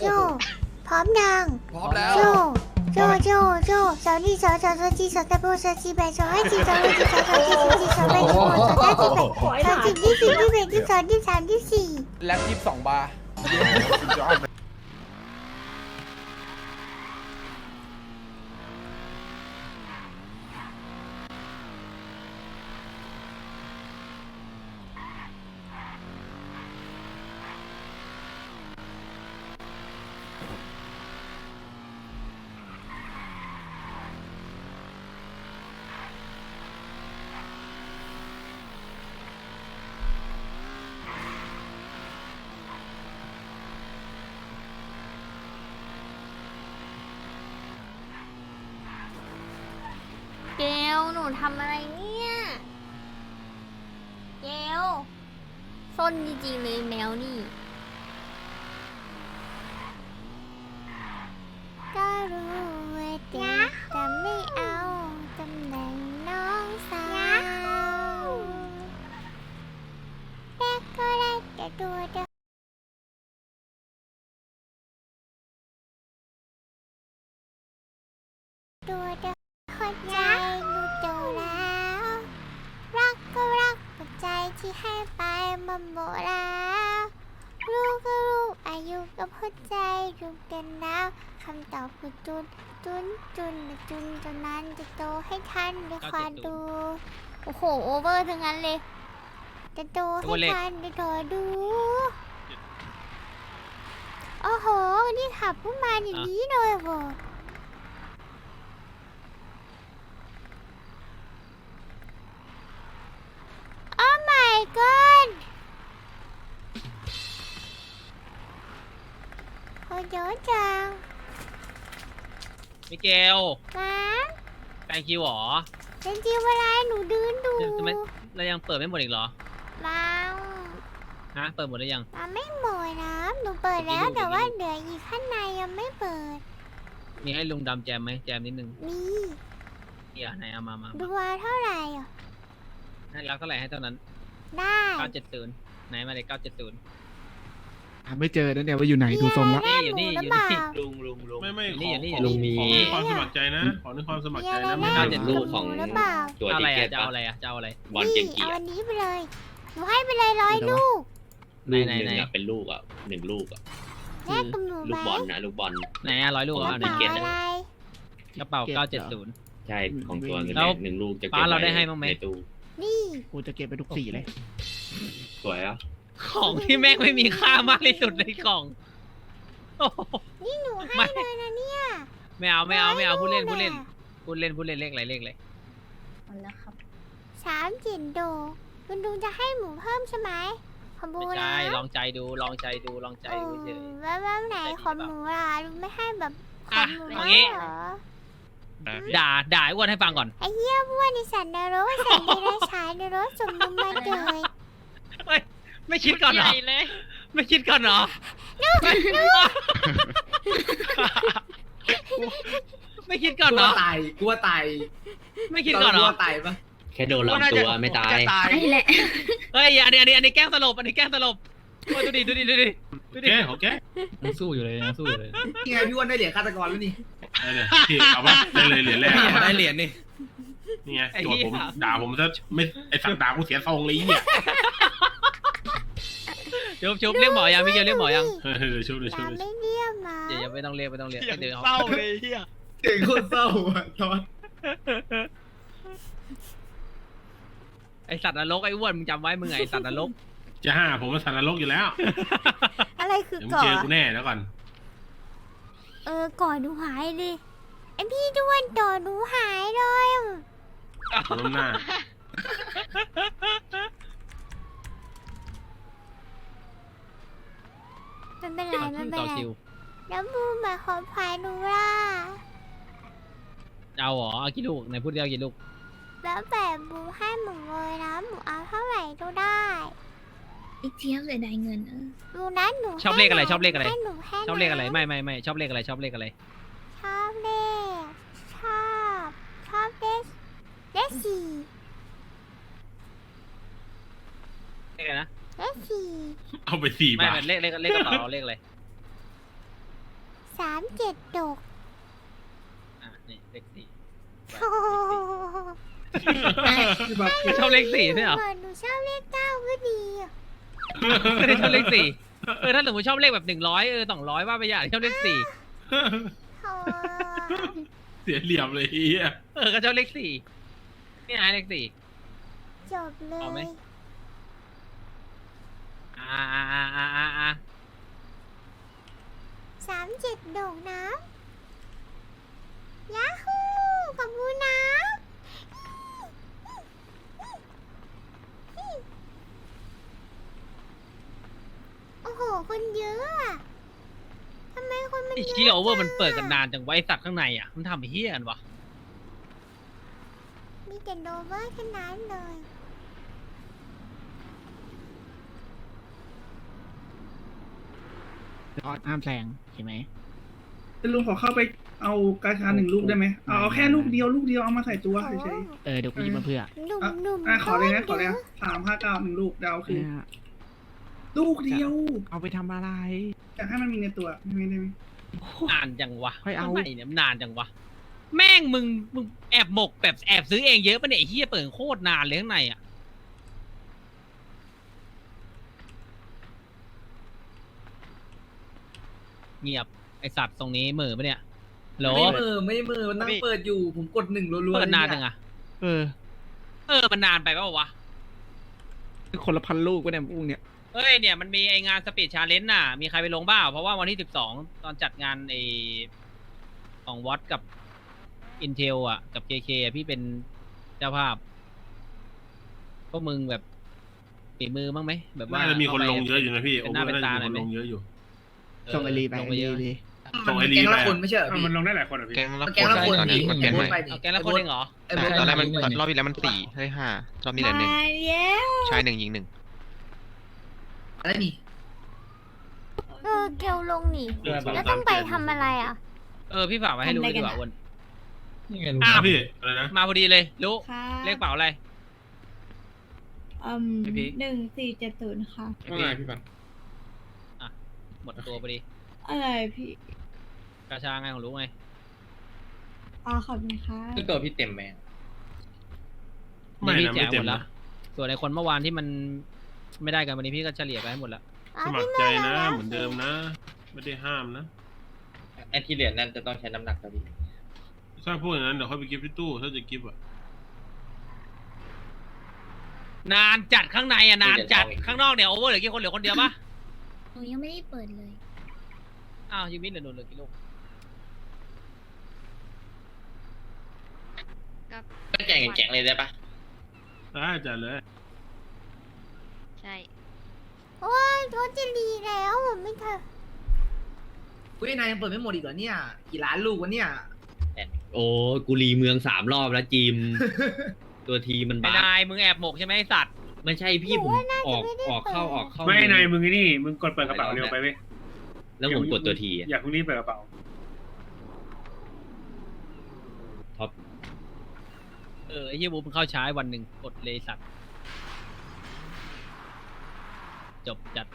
โจ พร้อมยังพร้อมแล้ว โจ โจ โจ โจสาวนี่สาวสาวสาวจีสาวตะโบสาวจีแบสาวไอจีสาวไอจีสาวสาวจีสาวจีสาวแบสาวสาวจีแบสาวจีที่สี่ที่แปดที่สองที่สามที่สี่ แล็บยี่สิบสองบาร์ เกลหนูทำอะไรเนี่ย เกลซนจริงๆเลยแมวนี่ก็รู้ว่าเด็กแต่ไม่เอาตำแหน่งน้องสาวแรกก็ได้แต่ตัวเดียวตัวเดียว มันหมดแล้วรู้ก็รู้อายุกับหัวใจรวมกันแล้วคำตอบคือจุนจุนจุนจุนจนนั้นจะโตให้ทันด้วยความดู โอ้โหโอเวอร์ทั้งนั้นเลย จะโตให้ทันด้ถอดู โอ้โห นี่ขับพุ่งมาอย่างนี้เลยเห เขาเยอะจังมิเกลมาแปลงคิวเหรอจริงๆเวลาหนูเดินดูทำไมเรายังเปิดไม่หมดอีกเหรอมาฮะเปิดหมดหรือยังมาไม่หมดนะหนูเปิดแล้วเดี๋แต่ยวว่าเดี๋ยวเหลืออีกข้างในยังไม่เปิด มีให้ลุงดำแจมไหมแจมนิดนึงมีเดี๋ยวไหนเอามามาดูว่าเท่าไหร่อะให้รักเท่าไหร่ให้เท่านั้น ได้เก้าเจ็ดศูนย์ไหนมาเลยเก้าเจ็ดศูนย์ หาไม่เจอนั่นเนี่ยว่าอยู่ไหนดูทรงแล้วแม่อยู่หนี่นูหอยู่รือเปล่านี่ลุงลุงลุง ไม่ไม่อยู่ขนี่ออยู่นี่ขอลุงมี ขอความสมัครใจนะ ขอในความสมัครใจนะมีไม่อะไรได้นะลูกของหรือเปล่าตัวเอาดิอะไรเกอะตจะเอาอะไรอะจะเอาอะไร บอลเกนี่นกีเอาอะอันนี้ไปเลยหนูให้ไปเลยร้อยเดี๋ยวลูกไหนลูกไหนหนึ่งไหนอะเป็นลูกอะหนึ่งลูกอะแลกกับหนูลูไหมกบอลนะลูกบอล ไหนอะร้อยลูกกอะระเอาไหนเป๋าเก็บอะไรกระเป๋าเก็บเก้าเหเจ็ดรศูนย์ ใช่ของตัวเงินแล้วหนึ่งลูกจะเก็บป้าเราได้ว้ให้บ้างไหม ในตู้นี่กูจะเก็บไปทุกสีเลย สวยอะ ของที่แม่งไม่มีค่ามากที่สุดในกล่องโอ้โห นี่หนูไม่ ให้เลยนะเนี่ยไม่เอาไม่เอาไม่เอาพูดเล่นพูดเล่นร้อยพูดเล่นพูดเล่นเลขอะไรเลขอะไรสามจินโดคุณลุงจะให้หมูเพิ่มใช่ไหมขอบูไม่นะใช่ลองใจดูลองใจดูลองใจเอดูอเฉยแล้วแล้วไหนขอหมูล่ะลุงไม่ให้แบบขออะหมูเอาบ้างงี้เหรอด่าด่าไอ้อ้วนให้ฟังก่อน ไอ้เหี้ยบ้วนในสันนรกไอ้สันเดรัจฉานในรถสมมุติมาเกิด ไม่คิดก่อนเหรอไม่คิดก่อนเหรอไม่คิดก่อนเหรอ ตายกลัวตายไม่คิดก่อนเหรกอลัวตายปะแค่โดนลำตัวไม่ตายเฮ้ยอันนี้อันนี้อันนี้แกล้งสลบอันนี้แกล้งสลบโอ้ยดูดิดูดิดูดิดูโอดิเคโอเคยังสู้อยู่เลยยังสู้อยู่เลยนี่ไงพี่อ้วันได้เหรียญฆาตกรแล้วนี่ได้เลยพี่เอาปะได้เลยเหรียญแรกได้เหรียญนี่นี่ไงโจทย์ผมด่าผมซะไม่ไอสัตว์ด่ากูเสียทรงเลยเนี่ย ชุบชุบเรียกหมอยังพี่เกียวเรียกหมอยังเฮ้ยเดี๋ยวช่วยเดี๋ยวช่วยตามเดี๋ยวไม่เรียบมาอย่าอย่าไม่ต้องเรียกไม่ต้องเรียกเดี๋ยวเศร้าเลยเฮียเก่งโคตรเศร้าอะตอนไอสัตว์นรกไอ้อ้วนมึงจำไว้มึงไงไอสัตว์นรกจะห้าผมมันสันนรกอยู่แล้ว อะไรคือเดี๋ยวมึงก่อเจอนกูแน่แล้วก่อน เออก่อนหนูหายเลยไอพี่ด้วนต่อหนูหายเลยอะล้มหน้า ไมัน เป็นไรไมันเป็นต่อไรคิวแล้วบูมมาขอพายหนูล่ะเอาเหรอเอากี่ลูกไหนพูดเดียวกี่ลูกแล้วแบบบูให้หมูเลยนะหมูเอาเท่าไหร่ก็ได้อีกเทียบเลยได้เงินเออดูนะหนูชอบเลขอะไรชอบเลขอะไร ให้หนูให้ชอบเลขอะไรนไม่ไม่ไม่ชอบเลขอะไรชอบเลขอะไร ชอบเลขชอบชอบเลขเลขสี่ เลขอะไรนะ เลข สี่เอาไปสี่ไม่บาทไม่เลขเลขเลขกระเป๋าเลขอะไรสามเจ็ดดกอะนี่เลขสี่โอ้โหคือแบบไม่ชอบเลขสี่ใช่เหรอหนูชอบเลขเก้าก็ดีอะไม่ได้ชอบเลขสี่เออถ้าสมมติชอบเลขแบบหนึ่งร้อยเออสองร้อยว่าไปอย่างชอบเลขสี่โอ้เสียเหลี่ยมเลยไอ้เฮียเออก็ชอบเลขสี่นี่ไงเลขสี่จบเลเอาไหม ย อ่าอ่าอ่าอ่าอ่าอ่า สามเจ็ดดกนะยาฮูขอบคุณนะโอ้โห คนเยอะอะทำไมคนมันไอ้เยอะเชี่ยโอเวอร์มันจังะเปิดกันนานจังไวะไอ้สัตว์ข้างในอะ มันทำไอ้เฮี้ยกันวะมีแต่โดเวอร์ทั้งนั้นเลยจอดห้ามแซงเห็นไหม ลุงขอเข้าไปเอากาชาหนึ่งลูกได้ไหมเอาเอาแค่ลูกเดียวลูกเดียวเอามาใส่ตัวเฉยเออเดี๋ยวกูหยิบมาเพื่อหนุ่มๆอะหนุ่มอะขอเลยนะโขอเลยนะสามห้าเก้าหนึ่งลูกเดาวคือเนี่ยลูกเดียวเอาไปทำอะไร อยากให้มันมีในตัวไม่ได้ไหมนานจังวะค่อยเอา ทำไมเนี่ยมันนานจังวะ แม่งมึงมึงแอบหมกแบบแอบซื้อเองเยอะปะเนี่ยไอ้เฮี้ยเปิดโคตรนานเลยข้างในอะเงียบ ไอสัตว์ตรงนี้เหมือปะเนี่ยโหลไม่มือไม่มือมันนั่งเปิดอยู่ผมกดหนึ่งรัวๆเปิดนานลจังยอะเออ เออมันนานไปเปล่าวะคนละพันลูกก็เนี่ยพวกเนี้ยเฮ้ยเนี่ยมันมีไองานสปีดชาเลนจ์น่ะ มีใครไปลงบ้าเพราะว่าวันที่สิบสองตอนจัดงานไอของวอตกับอินเทลอะ กับเคเคอะพี่เป็นเจ้าภาพพวกมึงแบบฝีมือบ้างไหมแบบว่าน่าจะมีคนลงเยอะอยู่นะพี่เป็โอนหเวน้าอร์เป็นน่าจะตามีหน่อยไหมคนลงเยอะอยู่ส่งไอรีไปลงไอไปเยรีอะ เลยส่งไอรีแก๊งไปละคนไม่ใช่เหรอพี่ มันลงได้หลายคนเหรอพี่ แก๊งละแก๊งละคนตอนนี้พี่มันแก๊งใหม่ไปดิเอาแกงละคนเองเหรอ ไอ้โบ๊ทตอนแรกมันไอ้โบ๊ทรอบที่แล้วมันสี่ได้ห้ารอบนี้เหลือหนึ่งแล้วชายหนึ่งหญิงหนึ่งอะไรนี่เออเกลลงนี่ แล้วต้องไปทำอะไรอะ เออ พี่ฝากมาให้รู้ดีกว่าวนนี่ไงลุงอ้าวพี่อะไรนะมาพอดีเลยรู้ค่ะเลขเปล่าอะไรอืมไอ้พี่หนึ่งสี่เจ็ดศูนย์ค่ะว่าไงพี่ปันหมดตัวพอดีอะไรพี่ กาชาไงของรู้ไงอ๋อขอบคุณค่ะคือตัวพี่เต็มไหมไม่นี่นะพี่แจไม่กเต็หมมดแล้นะวส่วนในคนเมื่อวานที่มันไม่ได้กันวันนี้พี่ก็เฉลี่ยไปให้หมดแล้วอ๋อสมัคพี่รใจโมนะแล้วเหมือนเดิมนะ ไม่ได้ห้ามนะ ไอ้ที่เหลือนั่นจะต้องใช้น้ำหนักตัวพี่ถ้าพูดอย่างนั้นเดี๋ยวค่อยไปกิฟที่ตู้ถ้าจะกิฟอะนานจัดข้างในอะนานจัดเดี๋ยวเอาอีกข้างนอกเนี่ยโอเวอร์เหลือกี่คนเหลือคนเดียวปะหนูยังไม่ได้เปิดเลยอ้าวยูมิเหลือหนูเหลือกี่ลูก ก็แจกแจกเลยได้ปะได้จัดเลย ใช่ โอ้ยเขาจะรีแล้วผมไม่เถอะอุ้ยนายยังเปิดไม่หมดอีกเหรอเนี่ย กี่ล้านลูกวะเนี่ย โอ้กูรีเมืองสามรอบแล้วจิม ตัวทีมันไอ้บ้านายมึงแอบหมกใช่ไหมไอ้สัตว์ ไม่ใช่พี่ผมออกออกเข้าออกเข้าไม่นายมึงไอ้นี่มึงกดเปิดกระเป๋าเร็วไปเว้ยแล้วผมกดตัวทีอะอยากเพิ่งรีบเปิดกระเป๋าท็อป เออไอ้เฮียบูมงเข้าใช้วันหนึ่งกดเลยสัตว์จบจัด